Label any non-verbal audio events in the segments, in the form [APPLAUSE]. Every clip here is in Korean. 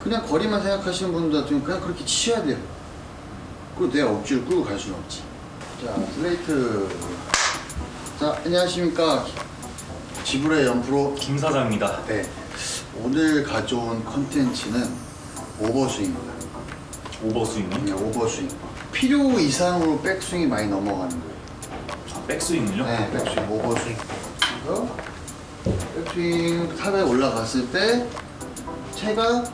그냥 거리만 생각하시는 분들 같으면 그냥 그렇게 치셔야 돼요. 그리고 내 억지로 끌고 갈 수는 없지. 자, 슬레이트. 자, 안녕하십니까. 지불의 연프로. 김 사장입니다. 네. 오늘 가져온 컨텐츠는 오버스윙입니다. 오버스윙은? 그냥 오버스윙. 필요 이상으로 백스윙이 많이 넘어가는 거예요. 아, 백스윙을요? 네, 백스윙, 오버스윙. 그래서 백스윙 탑에 올라갔을 때 채가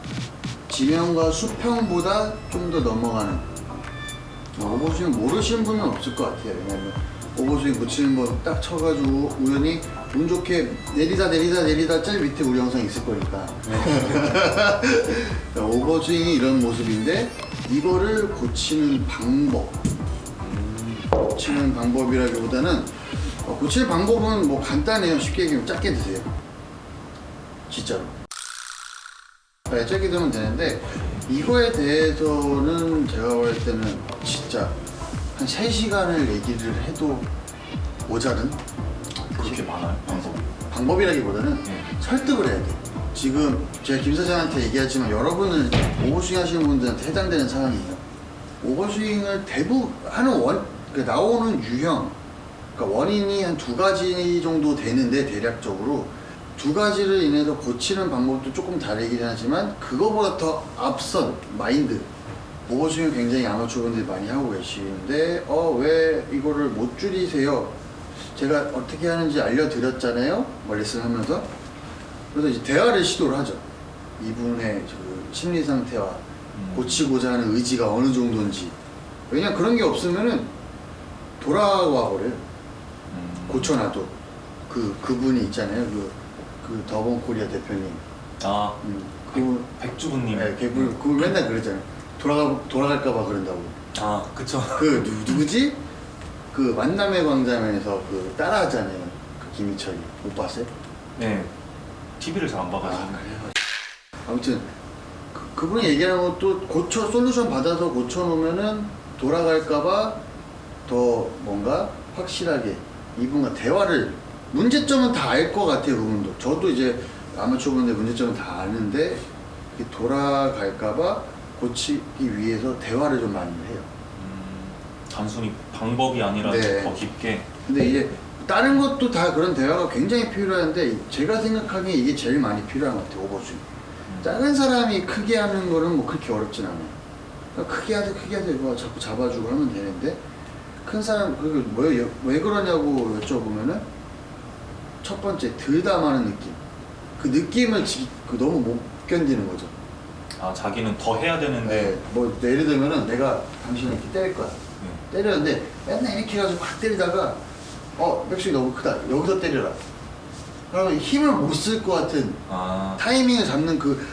지면과 수평보다 좀 더 넘어가는 어, 오버스윙 모르시는 분은 없을 것 같아요. 왜냐면 오버스윙 붙이는 거 딱 쳐가지고 우연히 운 좋게 내리다 내리다 내리다 제일 밑에 우리 영상 있을 거니까 [LAUGHS] 오버스윙이 이런 모습인데 이거를 고치는 방법 고치는 방법이라기보다는 어, 고칠 방법은 뭐 간단해요. 쉽게 얘기하면 짧게 드세요. 진짜로. 네, 짧게 들으면 되는데 이거에 대해서는 제가 볼 때는 진짜 한 3시간을 얘기를 해도 모자른 그렇게 많아요? 방법이? 방법이라기보다는 네. 설득을 해야 돼. 지금 제가 김 사장한테 얘기하지만 여러분은 오버스윙 하시는 분들한테 해당되는 상황이에요. 오버스윙을 대부분 하는 원, 그 나오는 유형, 그러니까 원인이 한 두 가지 정도 되는데 대략적으로 두 가지를 인해서 고치는 방법도 조금 다르긴 하지만 그거보다 더 앞선 마인드. 오버스윙을 굉장히 아마추어분들이 많이 하고 계시는데 어 왜 이거를 못 줄이세요? 제가 어떻게 하는지 알려드렸잖아요. 뭐 레슨하면서 그래서 이제 대화를 시도를 하죠. 이분의 그 심리 상태와 음. 고치고자 하는 의지가 어느 정도인지. 왜냐 그런 게 없으면은 돌아와 버려요. 음. 고쳐놔도 그 그분이 있잖아요. 그, 그 더본 코리아 대표님. 아, 음, 그 백주부님. 네, 걔그 그 맨날 그러잖아요. 돌아가 돌아갈까봐 그런다고. 아, 그쵸. [LAUGHS] 그 누, 누구지? 그 만남의 광장에서 그 따라하잖아요. 그 김희철이 못 봤어요? 네. TV를 잘 안 봐가지고. 아, 그래요? 아무튼 그, 그분이 얘기하는 것도 고쳐 솔루션 받아서 고쳐 놓으면은 돌아갈까봐 더 뭔가 확실하게 이분과 대화를 문제점은 다 알 것 같아요 그분도. 저도 이제 아마추어분들 문제점은 다 아는데 돌아갈까봐 고치기 위해서 대화를 좀 많이 해요. 음, 단순히 방법이 아니라 네. 더 깊게. 근데 이제 다른 것도 다 그런 대화가 굉장히 필요한데 제가 생각하기에 이게 제일 많이 필요한 것 같아요 오버스윙 작은 사람이 크게 하는 거는 뭐 그렇게 어렵진 않아요. 그러니까 크게 하자 크게 하자 이거 자꾸 잡아주고 하면 되는데 큰 사람 그왜 왜 그러냐고 여쭤보면은 첫 번째 들담하는 느낌 그 느낌을 지, 그 너무 못 견디는 거죠 아, 자기는 더 해야 되는데. 네, 뭐 예를 들면은 내가 당신을 이렇게 때릴 거야 네. 때렸는데 맨날 이렇게 해가지고 확 때리다가 어 백스윙 너무 크다 여기서 때려라 그러면 힘을 못 쓸 것 같은 아, 타이밍을 잡는 그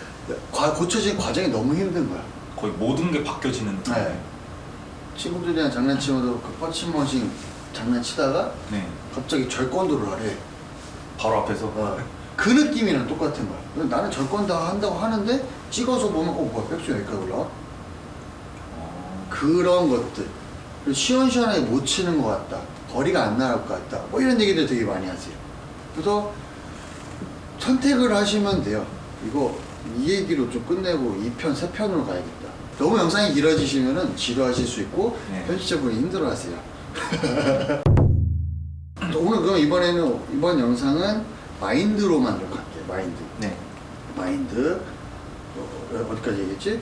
과- 고쳐진 과정이 너무 힘든 거야 거의 모든 게 바뀌어지는 느낌. 네. 친구들이랑 장난치면서 그 펀치머신 장난치다가 네. 갑자기 절권도를 하래 바로 앞에서. 어, 그 느낌이랑 똑같은 거야. 나는 절권 다 한다고 하는데 찍어서 보면 어 뭐야 백스윙 여기까지 올라와? 어, 그런 것들. 그리고 시원시원하게 못 치는 것 같다. 거리가 안 나갈 것 같다. 뭐 이런 얘기들 되게 많이 하세요. 그래서 선택을 하시면 돼요. 이거 이 얘기로 좀 끝내고 2편, 3편으로 가야겠다. 너무 영상이 길어지시면 지루하실 수 있고 네. 편집자분이 힘들어하세요 [LAUGHS] 오늘 그럼 이번에는 이번 영상은 마인드로만 좀 갈게요 마인드. 네. 마인드. 어, 어디까지 얘기했지?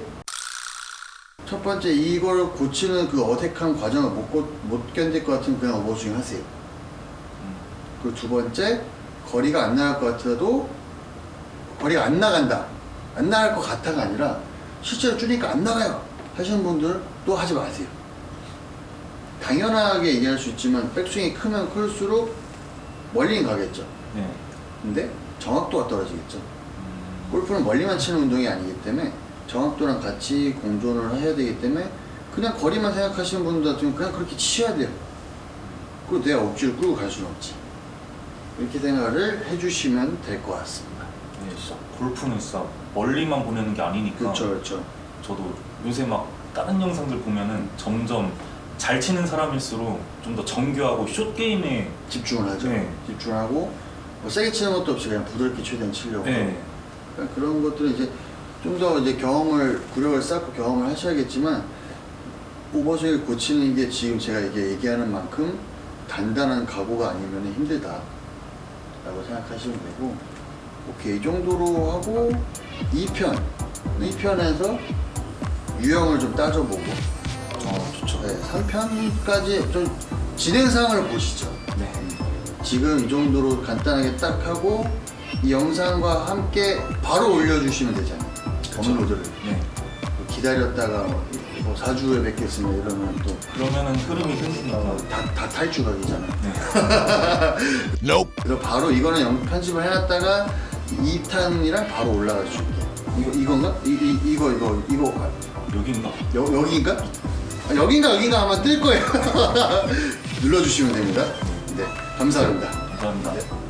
첫 번째 이걸 고치는 그 어색한 과정을 못, 고, 못 견딜 것 같으면 그냥 오버스윙 하세요. 음, 그리고 두 번째 거리가 안 나갈 것 같아도 거리가 안 나간다. 안 나갈 것 같아가 아니라 실제로 줄이니까 안 나가요. 하시는 분들 또 하지 마세요 당연하게 얘기할 수 있지만 백스윙이 크면 클수록 멀리는 가겠죠 네. 근데 정확도가 떨어지겠죠 음, 골프는 멀리만 치는 운동이 아니기 때문에 정확도랑 같이 공존을 해야 되기 때문에 그냥 거리만 생각하시는 분들 같으면 그냥 그렇게 치셔야 돼요. 그리고 내 억지로 끌고 갈 수는 없지. 이렇게 생각을 해주시면 될 것 같습니다. 네, 진짜 골프는 진짜 멀리만 보내는 게 아니니까. 그렇죠, 그렇죠. 저도 요새 막 다른 영상들 보면은 점점 잘 치는 사람일수록 좀 더 정교하고 숏 게임에 집중을 하죠. 네. 집중하고 뭐 세게 치는 것도 없이 그냥 부드럽게 최대한 치려고. 네. 그러니까 그런 것들은 이제 좀 더 이제 경험을 구력을 쌓고 경험을 하셔야겠지만 오버스윙을 고치는 게 지금 제가 이게 얘기하는 만큼 단단한 각오가 아니면 힘들다라고 생각하시면 되고 오케이 이 정도로 하고 2편 2편에서 유형을 좀 따져보고 어, 좋죠. 네, 3편까지 좀 진행 상황을 보시죠. 네. 지금 이 정도로 간단하게 딱 하고 이 영상과 함께 바로 올려주시면 되잖아요. 업로드를 네. 기다렸다가 뭐 4주에 뵙겠습니다 이러면 또 그러면은 흐름이 끊기니까. 어, 다, 다 탈주각이잖아요. 네. [LAUGHS] 그래서 바로 이거는 영, 편집을 해놨다가 2탄이랑 바로 올라가 줄게. 이거 이건가? 이, 이 이거 이거 이거 여긴가? 여, 여기인가? 아, 여긴가 여긴가 아마 뜰 거예요. [LAUGHS] 눌러주시면 됩니다. 네, 감사합니다. 감사합니다.